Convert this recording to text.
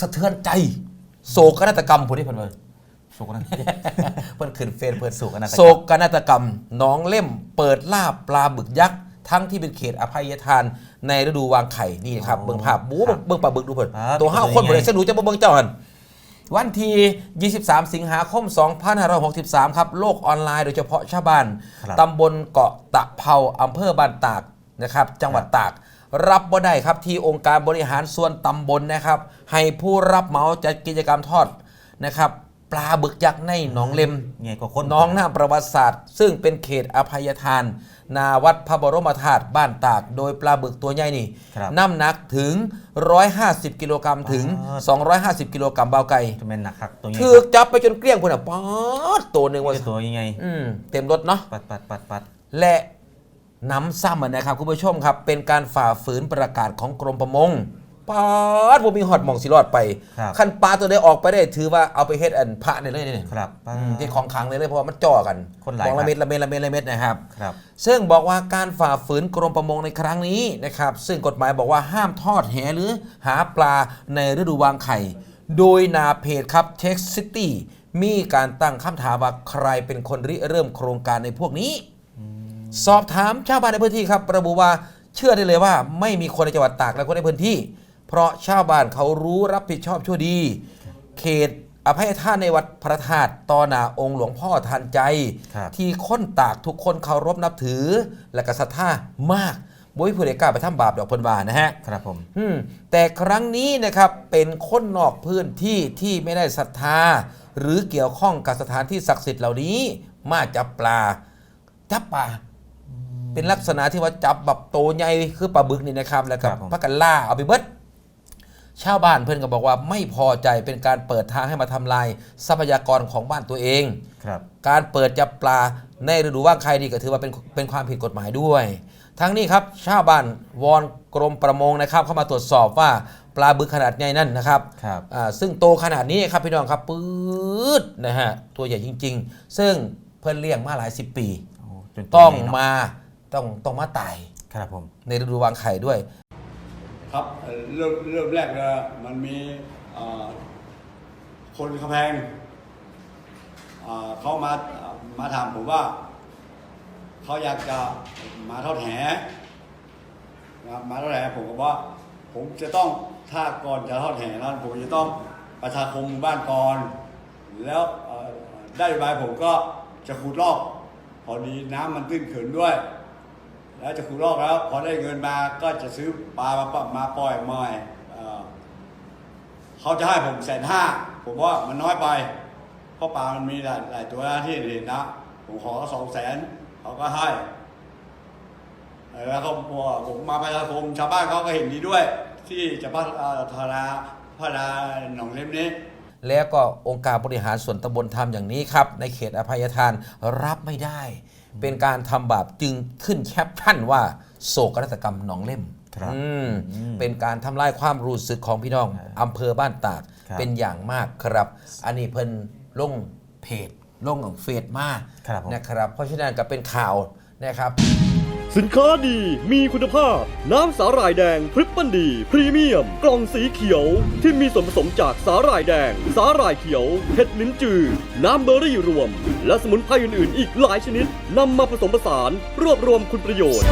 สะเทือนใจ โศกนาฏกรรมผู้ที่เพิ่นว่าโศกนั้นเพิ่นขึ้นเฟซเพิ่นโศกนาฏกรรมโศกนาฏกรรมหน้องเล่มเปิดล่าปลาบึกยักษ์ทั้งที่เป็นเขตอภัยทานในฤดูวางไข่นี่ครับเบิ่งภาพบู๊เบิ่งปลาบึกดูเพิ่นครับตัวห้าคนบ่ได้สนุกจะบ่เบิ่งเจ้าหันวันที่ 23 สิงหาคม 2563 ครับ โลกออนไลน์โดยเฉพาะชาวบ้านครับตำบลเกาะตะเภาอำเภอบ้านตากนะครับ จังหวัดตาก รับบ่ได้ครับที่องค์การบริหารส่วนตำบลนะครับ ให้ผู้รับเหมาจัดกิจกรรมทอดนะครับปลาบึกยักษ์ในหนองเล็มไงก็คนน้องหน้าประวัติศาสตร์ ซึ่งเป็นเขตอภัยทาน นาวัดพระบรมธาตุบ้านตาก โดยปลาบึกตัวใหญ่นี่ครับน้ำหนักถึง 150 กิโลกรัมถึง 250 กิโลกรัมเบาไก่จะเป็นหนักคักตัวใหญ่ถือจับไปจนเกลี้ยงพุ่นอะป๊อดตัวหนึ่งว่าเป็นตัวยังไงอืมเต็มรถเนาะปัดปัดปัดปัดและ น้ำซ้ำอะนะครับคุณผู้ชมครับ เป็นการฝ่าฝืนประกาศของกรมประมงป๊าดบ่มีหอดหมองสิรอดไป ครับคันปลาตัวใดออกไปได้ถือว่าเอาไปเฮ็ดอันพระได้เลยเนี่ยครับ อืมที่ของขังเลยเลยเพราะว่ามันจ่อกันคนหลาย ของละครับเม็ดละเม็ดละเม็ดละเม็ดนะครับ ครับ ซึ่งบอกว่าการฝ่าฝืนกรมประมงในครั้งนี้นะครับ ซึ่งกฎหมายบอกว่าห้ามทอดแหหรือหาปลาในฤดูวางไข่ โดยนาเพจครับเท็กซิตี้มีการตั้งคำถามว่าใครเป็นคนริเริ่มโครงการในพวกนี้ สอบถามชาวบ้านในพื้นที่ครับระบุว่าเชื่อได้เลยว่า ไม่มีคนในจังหวัดตากและคนในพื้นที่ เพราะชาวบ้านเขารู้รับผิดชอบชั่วดี เขตอภัยทานในวัดพระธาตุตอหนาองค์หลวงพ่อทันใจ ครับ ที่คนตากทุกคนเคารพนับถือ และก็ศรัทธามากบ่มีผู้ใดกล้าไปทำบาปดอกเพิ่นว่านะฮะ ครับผมอืมแต่ครั้งนี้นะครับเป็นคนนอกพื้นที่ที่ไม่ได้ศรัทธา หรือเกี่ยวข้องกับสถานที่ศักดิ์สิทธิ์เหล่านี้ มาจับปลา จับปลา เป็นลักษณะที่ว่าจับแบบโตใหญ่คือปลาบึกนี่นะครับแล้วก็ครับผม พักกันล่าเอาไปเบิดชาวบ้านเพื่อนก็บอกว่าไม่พอใจเป็นการเปิดทางให้มาทำลายทรัพยากรของบ้านตัวเอง ครับ การเปิดจับปลาในฤดูว่างไข่นี่ก็ถือว่าเป็นเป็นความผิดกฎหมายด้วย ทั้งนี้ครับชาวบ้านวอนกรมประมงนะครับ เข้ามาตรวจสอบว่าปลาบึกขนาดใหญ่นั่นนะครับครับ อ่าซึ่งโตขนาดนี้ครับพี่น้องครับปื๊ดนะฮะตัวใหญ่จริง ๆ ซึ่งเพิ่นเลี้ยงมาหลายสิบปีโอ้จนต้องใหญ่เนะ มา ต้องต้องมาตายครับผมในฤดูวางไข่ด้วย ครับเอ่อเริ่มเริ่มแรกเลยมันมีเอ่อคนกำแพงเอ่อเขามามาถามผมว่า เขาอยากจะมาทอดแหนะครับมาทอดแหผมก็ว่า ผมจะต้องถ้าก่อนจะทอดแหนั้นผมจะต้องประชาคมหมู่บ้านก่อน แล้วเอ่อได้ใบายผมก็จะขุดลอก พอดีน้ำมันตื้นเขินด้วย แล้วจะขุดลอกแล้วพอได้เงินมาก็จะซื้อปลามาปมาปล่อยมาใหม่เอเขาจะให้ผมแสนห้าผมว่ามันน้อยไปเพราะปลามันมีหลายหลายตัวที่เห็นนะผมขอสองแสนเขาก็ให้แล้วเขาบอกผมมาประชาคมชาวบ้านเขาก็เห็นดีด้วย ที่จะพัฒนาพัฒนาหนองเล็บนี้แล้วก็องค์การบริหารส่วนตำบลทำอย่างนี้ครับ ในเขตอภัยทานรับไม่ได้ เป็นการทำบาปจึงขึ้นแคปชั่นว่าโศกนาฏกรรมหนองเล่มครับอืมอืมเป็นการทำลายความรู้สึกของพี่น้องอำเภอบ้านตากครับเป็นอย่างมากครับ อันนี้เพิ่นลงเพจลงเฟซมากครับผม นะครับ เพราะฉะนั้นก็เป็นข่าวนะครับ สินค้าดีมีคุณภาพ น้ำสาหร่ายแดงพริปเปิลดี พรีเมียม กล่องสีเขียวที่มีส่วนผสมจากสาหร่ายแดง สาหร่ายเขียวเห็ดลิ้นจือ น้ำเบอร์รี่รวม และสมุนไพรอื่นๆ อีกหลายชนิดนำมาผสมผสาน รวบรวมคุณประโยชน์